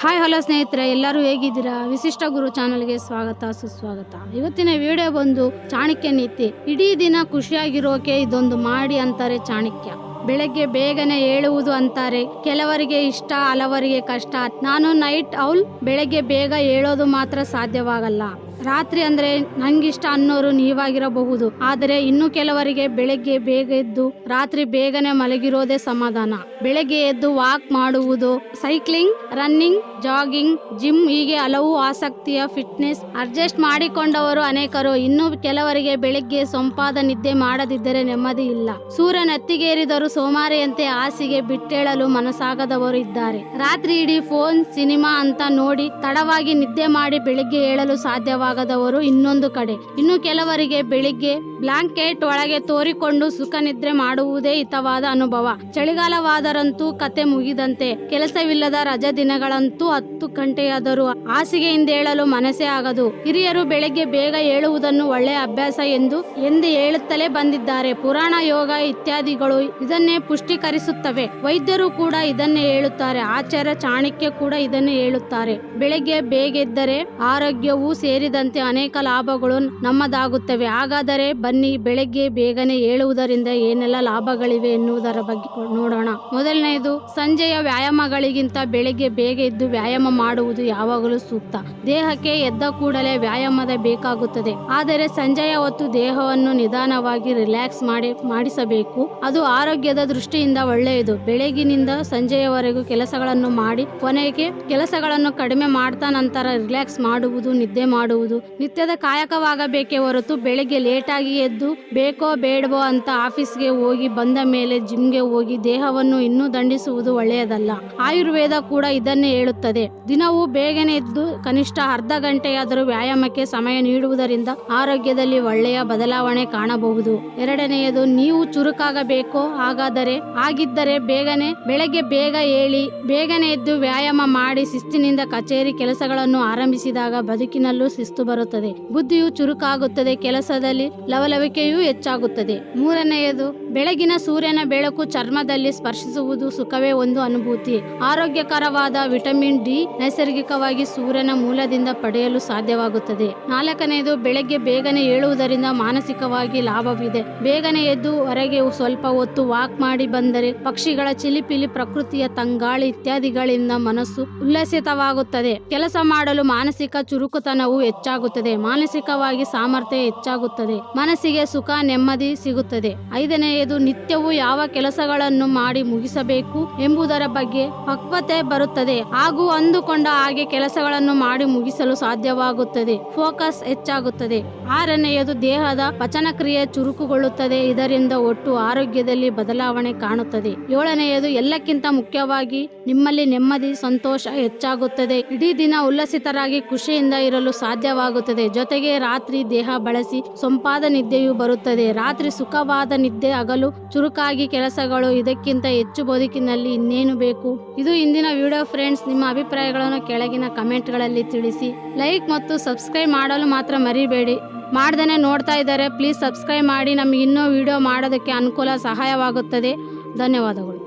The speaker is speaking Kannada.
ಹಾಯ್ ಹಲೋ ಸ್ನೇಹಿತರೆ, ಎಲ್ಲರೂ ಹೇಗಿದ್ದೀರಾ? ವಿಶಿಷ್ಟ ಗುರು ಚಾನಲ್ಗೆ ಸ್ವಾಗತ, ಸುಸ್ವಾಗತ. ಇವತ್ತಿನ ವಿಡಿಯೋ ಬಂದು ಚಾಣಕ್ಯ ನೀತಿ. ಇಡೀ ದಿನ ಖುಷಿಯಾಗಿರೋಕೆ ಇದೊಂದು ಮಾಡಿ ಅಂತಾರೆ ಚಾಣಕ್ಯ. ಬೆಳಗ್ಗೆ ಬೇಗನೆ ಏಳುವುದು ಅಂತಾರೆ. ಕೆಲವರಿಗೆ ಇಷ್ಟ, ಹಲವರಿಗೆ ಕಷ್ಟ. ನಾನು ನೈಟ್ ಔಲ್ ಬೆಳಗ್ಗೆ ಬೇಗ ಏಳೋದು ಮಾತ್ರ ಸಾಧ್ಯವಾಗಲ್ಲ. ರಾತ್ರಿ ಅಂದ್ರೆ ನಂಗಿಷ್ಟ ಅನ್ನೋರು ನೀವಾಗಿರಬಹುದು. ಆದರೆ ಇನ್ನು ಕೆಲವರಿಗೆ ಬೆಳಗ್ಗೆ ಬೇಗ ಎದ್ದು, ರಾತ್ರಿ ಬೇಗನೆ ಮಲಗಿರೋದೇ ಸಮಾಧಾನ. ಬೆಳಗ್ಗೆ ಎದ್ದು ವಾಕ್ ಮಾಡುವುದು ಸೈಕ್ಲಿಂಗ್ ರನ್ನಿಂಗ್ ಜಾಗಿಂಗ್ ಜಿಮ್ ಹೀಗೆ ಹಲವು ಆಸಕ್ತಿಯ ಫಿಟ್ನೆಸ್ ಅಡ್ಜಸ್ಟ್ ಮಾಡಿಕೊಂಡವರು ಅನೇಕರು. ಇನ್ನು ಕೆಲವರಿಗೆ ಬೆಳಗ್ಗೆ ಸೊಂಪಾದ ನಿದ್ದೆ ಮಾಡದಿದ್ದರೆ ನೆಮ್ಮದಿ ಇಲ್ಲ. ಸೂರ್ಯ ನೆತ್ತಿಗೇರಿದರೂ ಸೋಮಾರಿಯಂತೆ ಹಾಸಿಗೆ ಬಿಟ್ಟೇಳಲು ಮನಸ್ಸಾಗದವರು ಇದ್ದಾರೆ. ರಾತ್ರಿ ಇಡೀ ಫೋನ್ ಸಿನಿಮಾ ಅಂತ ನೋಡಿ ತಡವಾಗಿ ನಿದ್ದೆ ಮಾಡಿ ಬೆಳಿಗ್ಗೆ ಏಳಲು ಸಾಧ್ಯವಾಗದವರು ಇನ್ನೊಂದು ಕಡೆ. ಇನ್ನು ಕೆಲವರಿಗೆ ಬೆಳಿಗ್ಗೆ ಬ್ಲಾಂಕೆಟ್ ಒಳಗೆ ತೋರಿಕೊಂಡು ಸುಖ ನಿದ್ರೆ ಮಾಡುವುದೇ ಹಿತವಾದ ಅನುಭವ. ಚಳಿಗಾಲವಾದರಂತೂ ಕತೆ ಮುಗಿದಂತೆ. ಕೆಲಸವಿಲ್ಲದ ರಜಾ ದಿನಗಳಂತೂ ಹತ್ತು ಗಂಟೆಯಾದರೂ ಹಾಸಿಗೆಯಿಂದ ಏಳಲು ಮನಸ್ಸೇ ಆಗದು. ಹಿರಿಯರು ಬೆಳಿಗ್ಗೆ ಬೇಗ ಏಳುವುದನ್ನು ಒಳ್ಳೆಯ ಅಭ್ಯಾಸ ಎಂದು ಎಂದು ಹೇಳುತ್ತಲೇ ಬಂದಿದ್ದಾರೆ. ಪುರಾಣ, ಯೋಗ ಇತ್ಯಾದಿಗಳು ಇದನ್ನೇ ಪುಷ್ಟೀಕರಿಸುತ್ತವೆ. ವೈದ್ಯರು ಕೂಡ ಇದನ್ನೇ ಹೇಳುತ್ತಾರೆ ಆಚಾರ್ಯ ಚಾಣಕ್ಯ ಕೂಡ ಇದನ್ನೇ ಹೇಳುತ್ತಾರೆ ಬೆಳಿಗ್ಗೆ ಬೇಗ ಆರೋಗ್ಯವೂ ಆರೋಗ್ಯವೂ ಸೇರಿದಂತೆ ಅನೇಕ ಲಾಭಗಳು ನಮ್ಮದಾಗುತ್ತವೆ. ಹಾಗಾದರೆ ಬನ್ನಿ, ಬೆಳಗ್ಗೆ ಬೇಗನೆ ಏಳುವುದರಿಂದ ಏನೆಲ್ಲ ಲಾಭಗಳಿವೆ ಎನ್ನುವುದರ ಬಗ್ಗೆ ನೋಡೋಣ. ಮೊದಲನೆಯದು, ಸಂಜೆಯ ವ್ಯಾಯಾಮಗಳಿಗಿಂತ ಬೆಳಗ್ಗೆ ಬೇಗ ಎದ್ದು ವ್ಯಾಯಾಮ ಮಾಡುವುದು ಯಾವಾಗಲೂ ಸೂಕ್ತ. ದೇಹಕ್ಕೆ ಎದ್ದ ಕೂಡಲೇ ವ್ಯಾಯಾಮದ ಬೇಕಾಗುತ್ತದೆ. ಆದರೆ ಸಂಜೆಯ ಹೊತ್ತು ದೇಹವನ್ನು ನಿಧಾನವಾಗಿ ರಿಲ್ಯಾಕ್ಸ್ ಮಾಡಿ, ಮಾಡಿಸಬೇಕು. ಅದು ಆರೋಗ್ಯದ ದೃಷ್ಟಿಯಿಂದ ಒಳ್ಳೆಯದು. ಬೆಳಗಿನಿಂದ ಸಂಜೆಯವರೆಗೂ ಕೆಲಸಗಳನ್ನು ಮಾಡಿ, ಕೊನೆಗೆ ಕೆಲಸಗಳನ್ನು ಕಡಿಮೆ ಮಾಡ್ತಾ ನಂತರ ರಿಲ್ಯಾಕ್ಸ್ ಮಾಡುವುದು, ನಿದ್ದೆ ಮಾಡುವುದು ನಿತ್ಯದ ಕಾಯಕವಾಗಬೇಕೇ ಹೊರತು ಬೆಳಿಗ್ಗೆ ಲೇಟಾಗಿ ಎದ್ದು ಬೇಕೋ ಬೇಡವೋ ಅಂತ ಆಫೀಸ್ಗೆ ಹೋಗಿ ಬಂದ ಮೇಲೆ ಜಿಮ್ಗೆ ಹೋಗಿ ದೇಹವನ್ನು ಇನ್ನೂ ದಂಡಿಸುವುದು ಒಳ್ಳೆಯದಲ್ಲ. ಆಯುರ್ವೇದ ಕೂಡ ಇದನ್ನೇ ಹೇಳುತ್ತದೆ. ದಿನವೂ ಬೇಗನೆ ಎದ್ದು ಕನಿಷ್ಠ ಅರ್ಧ ಗಂಟೆಯಾದರೂ ವ್ಯಾಯಾಮಕ್ಕೆ ಸಮಯ ನೀಡುವುದರಿಂದ ಆರೋಗ್ಯದಲ್ಲಿ ಒಳ್ಳೆಯ ಬದಲಾವಣೆ ಕಾಣಬಹುದು. ಎರಡನೆಯದು, ನೀವು ಚುರುಕಾಗಬೇಕೋ ಹಾಗಾದರೆ ಆಗಿದ್ದರೆ ಬೇಗನೆ, ಬೆಳಗ್ಗೆ ಬೇಗ ಏಳಿ, ಬೇಗನೆ ಎದ್ದು ವ್ಯಾಯಾಮ ಮಾಡಿ ಶಿಸ್ತಿನಿಂದ ಕಚೇರಿ ಕೆಲಸಗಳನ್ನು ಆರಂಭಿಸಿದಾಗ ಬದುಕಿನಲ್ಲೂ ಶಿಸ್ತು ಬರುತ್ತದೆ. ಬುದ್ಧಿಯು ಚುರುಕಾಗುತ್ತದೆ. ಕೆಲಸದಲ್ಲಿ ಲವಲವಿಕೆಯೂ ಹೆಚ್ಚಾಗುತ್ತದೆ. ಮೂರನೆಯದು ಬೆಳಗಿನ ಸೂರ್ಯನ ಬೆಳಕು ಚರ್ಮದಲ್ಲಿ ಸ್ಪರ್ಶಿಸುವುದು ಸುಖವೇ ಒಂದು ಅನುಭೂತಿ. ಆರೋಗ್ಯಕರವಾದ ವಿಟಮಿನ್ ಡಿ ನೈಸರ್ಗಿಕವಾಗಿ ಸೂರ್ಯನ ಮೂಲದಿಂದ ಪಡೆಯಲು ಸಾಧ್ಯವಾಗುತ್ತದೆ. ನಾಲ್ಕನೆಯದು, ಬೆಳಗ್ಗೆ ಬೇಗನೆ ಏಳುವುದರಿಂದ ಮಾನಸಿಕವಾಗಿ ಲಾಭವಿದೆ. ಬೇಗನೆ ಎದ್ದು ಹೊರಗೆ ಸ್ವಲ್ಪ ಹೊತ್ತು ವಾಕ್ ಮಾಡಿ ಬಂದರೆ ಪಕ್ಷಿಗಳ ಚಿಲಿಪಿಲಿ ಪ್ರಕೃತಿಯ ತಂಗಾಳಿ ಇತ್ಯಾದಿಗಳಿಂದ ಮನಸ್ಸು ಉಲ್ಲಾಸಿತವಾಗುತ್ತದೆ. ಕೆಲಸ ಮಾಡಲು ಮಾನಸಿಕ ಚುರುಕುತನವು ಹೆಚ್ಚಾಗುತ್ತದೆ. ಮಾನಸಿಕವಾಗಿ ಸಾಮರ್ಥ್ಯ ಹೆಚ್ಚಾಗುತ್ತದೆ. ಮನಸ್ಸಿಗೆ ಸುಖ ನೆಮ್ಮದಿ ಸಿಗುತ್ತದೆ. ಐದನೆಯದು ನಿತ್ಯವೂ ಯಾವ ಕೆಲಸಗಳನ್ನು ಮಾಡಿ ಮುಗಿಸಬೇಕು ಎಂಬುದರ ಬಗ್ಗೆ ಪಕ್ವತೆ ಬರುತ್ತದೆ. ಹಾಗೂ ಅಂದುಕೊಂಡ ಹಾಗೆ ಕೆಲಸಗಳನ್ನು ಮಾಡಿ ಮುಗಿಸಲು ಸಾಧ್ಯವಾಗುತ್ತದೆ. ಫೋಕಸ್ ಹೆಚ್ಚಾಗುತ್ತದೆ. ಆರನೆಯದು, ದೇಹದ ಪಚನಕ್ರಿಯೆ ಚುರುಕುಗೊಳ್ಳುತ್ತದೆ. ಇದರಿಂದ ಒಟ್ಟು ಆರೋಗ್ಯದಲ್ಲಿ ಬದಲಾವಣೆ ಕಾಣುತ್ತದೆ. ಏಳನೆಯದು, ಎಲ್ಲಕ್ಕಿಂತ ಮುಖ್ಯವಾಗಿ ನಿಮ್ಮಲ್ಲಿ ನೆಮ್ಮದಿ, ಸಂತೋಷ ಹೆಚ್ಚಾಗುತ್ತದೆ. ಇಡೀ ದಿನ ಉಲ್ಲಸಿತರಾಗಿ ಖುಷಿಯಿಂದ ಇರಲು ಸಾಧ್ಯವಾಗುತ್ತದೆ. ಜೊತೆಗೆ ರಾತ್ರಿ ದೇಹ ಬಳಸಿ, ಸೊಂಪಾದ ನಿದ್ದೆಯೂ ಬರುತ್ತದೆ. ರಾತ್ರಿ ಸುಖವಾದ ನಿದ್ದೆ ಹಗಲು ಚುರುಕಾಗಿ ಕೆಲಸಗಳು ಇದಕ್ಕಿಂತ ಹೆಚ್ಚು ಬದುಕಿನಲ್ಲಿ ಇನ್ನೇನು ಬೇಕು? ಇದು ಇಂದಿನ ವಿಡಿಯೋ ಫ್ರೆಂಡ್ಸ್ ನಿಮ್ಮ ಅಭಿಪ್ರಾಯಗಳನ್ನು ಕೆಳಗಿನ ಕಮೆಂಟ್ಗಳಲ್ಲಿ ತಿಳಿಸಿ. ಲೈಕ್ ಮತ್ತು ಸಬ್ಸ್ಕ್ರೈಬ್ ಮಾಡಲು ಮಾತ್ರ ಮರಿಬೇಡಿ. ಮಾಡ್ದೇ ನೋಡ್ತಾ ಇದ್ದಾರೆ ಪ್ಲೀಸ್ ಸಬ್ಸ್ಕ್ರೈಬ್ ಮಾಡಿ. ನಮಗೆ ಇನ್ನೂ ವಿಡಿಯೋ ಮಾಡೋದಕ್ಕೆ ಅನುಕೂಲ ಸಹಾಯವಾಗುತ್ತದೆ. ಧನ್ಯವಾದಗಳು.